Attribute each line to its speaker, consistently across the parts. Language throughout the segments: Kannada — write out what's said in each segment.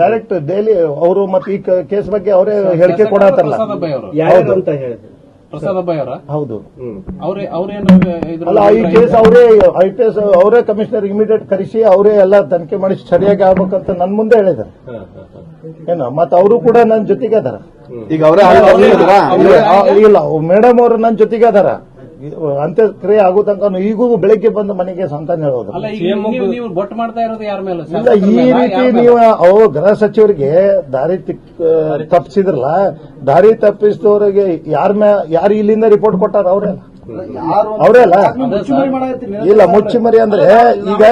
Speaker 1: ಡೈರೆಕ್ಟ್ ಡೈಲಿ ಅವರು ಮತ್ತೆ ಈ ಕೇಸ್ ಬಗ್ಗೆ ಅವರೇ ಹೇಳಿಕೆ ಕೊಡತ್ತಾರಲ್ಲ
Speaker 2: ಯಾರು ಅಂತ ಹೇಳಿದ್ರು?
Speaker 3: ಪ್ರಸಾದ್ ಅಬ್ಬಾಯಿ ಅವರ?
Speaker 1: ಹೌದು.
Speaker 3: ಅವ್ರೇ ಅವ್ರೇನು
Speaker 1: ಅಲ್ಲ ಈ ಕೇಸ್ ಅವರೇ ಐ ಪಿ ಎಸ್ ಅವರೇ ಕಮಿಷನರ್ ಇಮಿಡಿಯೇಟ್ ಕರೆಸಿ ಅವರೇ ಎಲ್ಲ ತನಿಖೆ ಮಾಡಿ ಸರಿಯಾಗಿ ಆಗ್ಬೇಕಂತ ನನ್ ಮುಂದೆ ಹೇಳಿದಾರೆ ಏನು ಮತ್ತೆ ಅವರು ಕೂಡ ನನ್ನ ಜೊತೆಗೆ ಅದಾರ
Speaker 4: ಈಗ ಅವರೇ
Speaker 1: ಇಲ್ಲ ಮೇಡಮ್ ಅವರು ನನ್ನ ಜೊತೆಗೆ ಅದಾರ ಅಂತ್ಯಕ್ರಿಯೆ ಆಗೋ ತನಕ ಈಗೂ ಬೆಳಗ್ಗೆ ಬಂದು ಮನೆಗೆ ಸಂತಾನ ಹೇಳೋದು
Speaker 3: ನೀವು ನೀವು ಬೊಟ್ಟು ಮಾಡ್ತಾ ಇರೋದು ಯಾರ ಮೇಲೆ?
Speaker 1: ಇಲ್ಲ ಈ ರೀತಿ ನೀವು ಅವು ಗೃಹ ಸಚಿವರಿಗೆ ದಾರಿ ತಪ್ಪಿಸಿದ್ರಲ್ಲ ದಾರಿ ತಪ್ಪಿಸಿದವರಿಗೆ ಯಾರ ಮೇ ಯಾರು ಇಲ್ಲಿಂದ ರಿಪೋರ್ಟ್ ಕೊಟ್ಟಾರ? ಅವರೇ ಅವರೇ ಅಲ್ಲ. ಇಲ್ಲ ಮುಚ್ಚುಮರಿ ಅಂದ್ರೆ ಈಗ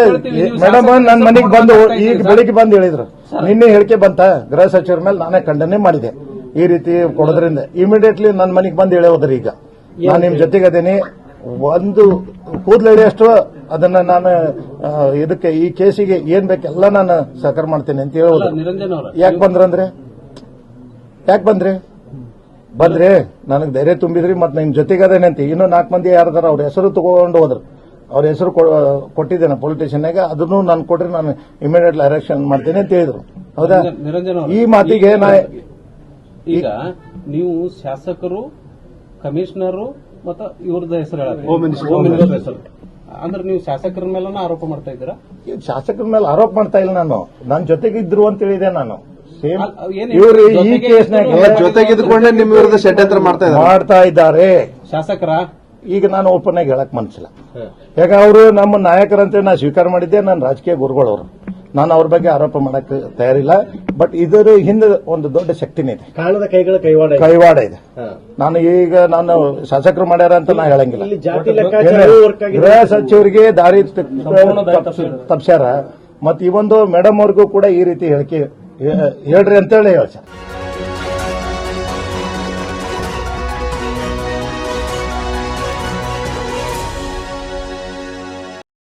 Speaker 1: ಮೇಡಮ್ ನನ್ನ ಮನೆಗೆ ಬಂದು ಈಗ ಬೆಳಿಗ್ಗೆ ಬಂದು ಹೇಳಿದ್ರು. ನಿನ್ನೆ ಹೇಳಿಕೆ ಬಂತ ಗೃಹ ಸಚಿವರ ಮೇಲೆ ನಾನೇ ಖಂಡನೆ ಮಾಡಿದೆ. ಈ ರೀತಿ ಕೊಡೋದ್ರಿಂದ ಇಮಿಡಿಯೇಟ್ಲಿ ನನ್ನ ಮನೆಗೆ ಬಂದು ಹೇಳೋದ್ರಿ ಈಗ ನಾನು ನಿಮ್ ಜೊತೆಗೆ ಅದೇನಿ ಒಂದು ಕೂದಲು ಅಷ್ಟು ಅದನ್ನ ನಾನು ಇದಕ್ಕೆ ಈ ಕೇಸಿಗೆ ಏನ್ ಬೇಕೆಲ್ಲ ನಾನು ಸಹಕಾರ ಮಾಡ್ತೇನೆ ಅಂತ ಹೇಳೋದು ಯಾಕೆ ಬಂದ್ರಂದ್ರೆ? ಯಾಕೆ ಬಂದ್ರಿ? ಬಂದ್ರಿ ನನಗೆ ಧೈರ್ಯ ತುಂಬಿದ್ರಿ ಮತ್ತೆ ನಿಮ್ ಜೊತೆಗೆ ಅದೇನೆ ಅಂತ. ಇನ್ನೂ ನಾಲ್ಕು ಮಂದಿ ಯಾರದಾರ ಅವ್ರ ಹೆಸರು ತಗೊಂಡು ಹೋದ್ರು. ಅವ್ರ ಹೆಸರು ಕೊಟ್ಟಿದ್ದೇನೆ ಪೊಲಿಟಿಷಿಯನ್ಗೆ ಅದನ್ನು ನಾನು ಕೊಟ್ರೆ ನಾನು ಇಮಿಡಿಯೇಟ್ಲಿ ಅರೆಕ್ಷನ್ ಮಾಡ್ತೇನೆ ಅಂತ ಹೇಳಿದ್ರು. ಹೌದಾ? ಈ ಮಾತಿಗೆ ನಾ
Speaker 3: ಈಗ ನೀವು ಶಾಸಕರು ಕಮಿಷನರು ಮತ್ತ ಇವ್ರದ ಹೆಸರು ಹೇಳಿ ಹೋಮ್ ಮಿನಿಸ್ಟರ್ ಹೆಸರು ಅಂದ್ರೆ ನೀವು ಶಾಸಕರ ಮೇಲೆ ಆರೋಪ ಮಾಡ್ತಾ ಇದ್ದೀರಾ?
Speaker 1: ಶಾಸಕರ ಮೇಲೆ ಆರೋಪ ಮಾಡ್ತಾ ಇಲ್ಲ ನಾನು. ನನ್ನ ಜೊತೆಗೆ ಇದ್ರು ಅಂತ ಹೇಳಿದೆ ನಾನು. ಸೇಮ್ ಇವರು ಈ
Speaker 3: ಜೊತೆಗೆ
Speaker 1: ಕೇಸ್ನಾಗ
Speaker 3: ಇದ್ರು-
Speaker 4: ಜೊತೆಗಿದ್ಕೊಂಡೆ ನಿಮ್ ವಿರುದ್ಧ ಷಡ್ಯಂತ್ರ ಮಾಡ್ತಾ ಇದ್ದಾರೆ.
Speaker 1: ಮಾಡ್ತಾ ಇದ್ದಾರೆ.
Speaker 3: ಶಾಸಕರ?
Speaker 1: ಈಗ ನಾನು ಓಪನ್ ಆಗಿ ಹೇಳಕ್ ಮನ್ಸಿಲ್ಲ. ಯಾಕೆ ಅವರು ನಮ್ಮ ನಾಯಕರಂತೆ ನಾ ಸ್ವೀಕಾರ ಮಾಡಿದ್ದೆ ನನ್ನ ರಾಜಕೀಯ ಗುರುಗಳವರು. ನಾನು ಅವ್ರ ಬಗ್ಗೆ ಆರೋಪ ಮಾಡಕ್ಕೆ ತಯಾರಿಲ್ಲ ಬಟ್ ಇದರ ಹಿಂದೆ ಒಂದು ದೊಡ್ಡ ಶಕ್ತಿನೇ ಇದೆ.
Speaker 2: ಕಾಣದ ಕೈಗಳ ಕೈವಾಡ ಇದೆ.
Speaker 1: ಕೈವಾಡ ಇದೆ. ನಾನು ಈಗ ನಾನು ಶಾಸಕರು ಮಾಡ್ಯಾರ ಅಂತ ನಾ ಹೇಳಂಗಿಲ್ಲ.
Speaker 2: ಇಲ್ಲಿ ಜಾತಿ ಲೆಕ್ಕಾಚಾರ ವರ್ಕ್ ಆಗಿದೆ
Speaker 1: ಗೃಹ ಸಚಿವರಿಗೆ ದಾರಿ ತಪ್ಸ್ಯಾರ. ಮತ್ತೆ ಈ ಒಂದು ಮೇಡಮ್ ಅವ್ರಿಗೂ ಕೂಡ ಈ ರೀತಿ ಹೇಳಿಕೆ ಹೇಳ್ರಿ ಅಂತೇಳಿ ಹೇಳ್ಸ